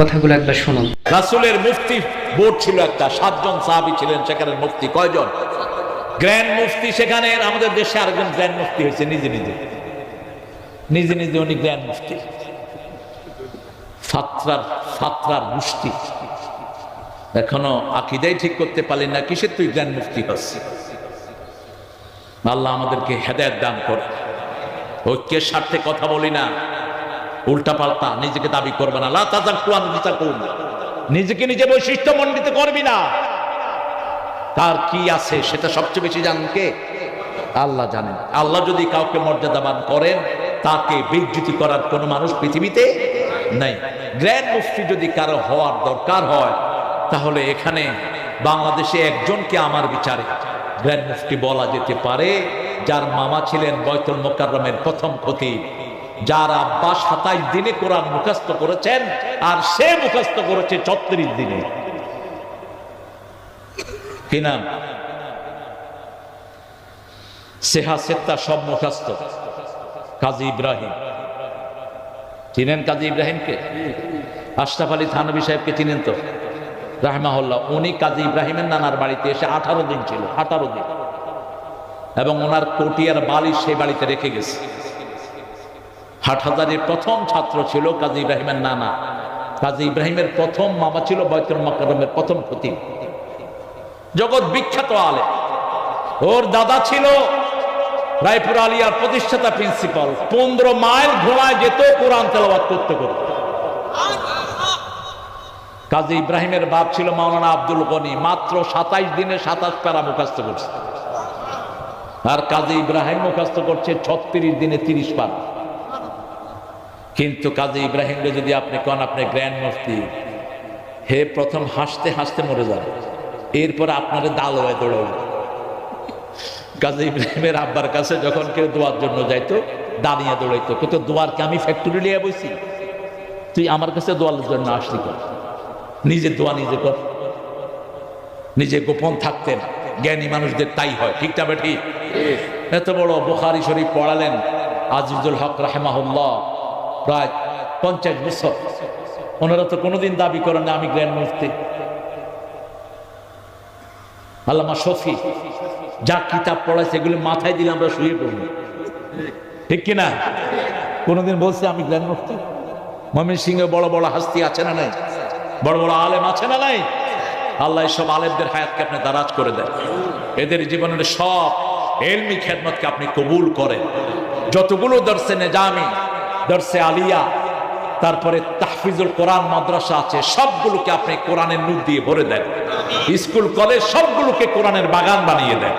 কথাগুলো একবার শুনুন। রাসুলের মুফতি বোর্ড ছিল একটা, সাতজন সাহাবি ছিলেন সেখানে মুফতি কয়জন? গ্র্যান্ড মুফতি সেখানে, আমাদের দেশে আরেকজন গ্র্যান্ড মুফতি হয়েছে, নিজে নিজে। নিজে নিজে উনি গ্র্যান্ড মুফতি। ফাত্রার ফাত্রার মুষ্টি। এখনও আকিদাই ঠিক করতে পারলি না, কিসের তুই গ্র্যান্ড মুক্তি হচ্ছে আল্লাহ আমাদেরকে হেদায়ত দান কর ঐক্যের স্বার্থে কথা বলি না। উল্টা পাল্টা নিজেকে দাবি করবে না। নিজেকে নিজে বৈশিষ্ট্য মণ্ডিত করবি না। তার কি আছে সেটা সবচেয়ে বেশি জানেন কে? আল্লাহ জানেন। আল্লাহ যদি কাউকে মর্যাদাবান করেন, তাকে বিজ্যুতি করার কোনো মানুষ পৃথিবীতে নাই। গ্র্যান্ড মুফতি যদি কারও হওয়ার দরকার হয়, তাহলে এখানে বাংলাদেশে একজনকে আমার বিচারে। গ্র্যান্ড মুফতি বলা যেতে পারে, যার মামা ছিলেন বৈতুল মোকাররমের প্রথম ক্ষতি যার আব্বা সাতাইশ দিনে কোরআন মুখস্থ করেছেন, আর সে মুখস্থ করেছে ছত্রিশ দিনে। সেহা সব কাজী ইব্রাহিম। চিনেন কাজী ইব্রাহিমকে? আশরাফ আলী থানবী সাহেবকে চিনেন তো? রাহমাহুল্লাহ, উনি কাজী ইব্রাহিমের নানার বাড়িতে এসে আঠারো দিন ছিল, আঠারো দিন। এবং ওনার কোটিয়ার বালিশ সেই বাড়িতে রেখে গেছে। হাটহাজারির প্রথম ছাত্র ছিল কাজী ইব্রাহিমের নানা। কাজী ইব্রাহিমের প্রথম মামা ছিল বৈতুল মাকারমের প্রথম খতিব। জগৎ বিখ্যাত আলে ওর দাদা ছিল রায়পুর আলিয়ার প্রতিষ্ঠাতা প্রিন্সিপাল। পনেরো মাইল ঘোড়ায় যেত, কোরআন তেলাবাদ করতে করতে। কাজী ইব্রাহিমের বাপ ছিল মাওলানা আব্দুল গনি। মাত্র সাতাইশ দিনে সাতাশ প্যারা মুখাস্ত করছে। আর কাজী ইব্রাহিম মুখাস্ত করছে ছত্রিশ দিনে তিরিশ পারা কিন্তু কাজী ইব্রাহিমকে যদি আপনি কন আপনি গ্র্যান্ড মুফতি হে প্রথম হাসতে হাসতে মরে যান এরপর আপনার দাল হয়ে দৌড়াবে। কাজী ইব্রাহিমের আব্বার কাছে যখন কেউ দোয়ার জন্য যাইতো দাঁড়িয়ে দৌড়াইতো। কিন্তু দোয়ার কি আমি ফ্যাক্টরি নিয়ে বসি তুই আমার কাছে দোয়ার জন্য আসলি কর। নিজে দোয়া নিজে কর। নিজে গোপন থাকতেন জ্ঞানী মানুষদের তাই হয়। ঠিক ঠিকটা বেঠি? এত বড় বুখারি শরীফ পড়ালেন আজিজুল হক রাহেমাহুল্লাহ। প্রায় পঞ্চাশ বছর। ওনারা তো কোনোদিন দাবি করেন না আমি গ্র্যান্ড মুফতি। আল্লামা শফি যা কিতাব পড়াইছে এগুলো মাথায় দিলে আমরা শুয়ে পড়ব। ঠিক কিনা? কোনোদিন বলছে আমি গ্র্যান্ড মুফতি? মমিন সিংহে বড় বড় হাস্তি আছে না নাই? বড় বড় আলেম আছে না নাই? আল্লাহ সব আলেমদের হায়াতকে আপনি দারাজ করে দেন। এদের জীবনের সব এলমি খেদমতকে আপনি কবুল করেন। যতগুলো দর্শে নেজামি দর্শে আলিয়া, তারপরে তাহফিজুল কোরআন মাদ্রাসা আছে, সবগুলোকে আপনি কোরআনের নূর দিয়ে ভরে দেন। স্কুল, কলেজ, সবগুলোকে কোরআনের বাগান বানিয়ে দেন।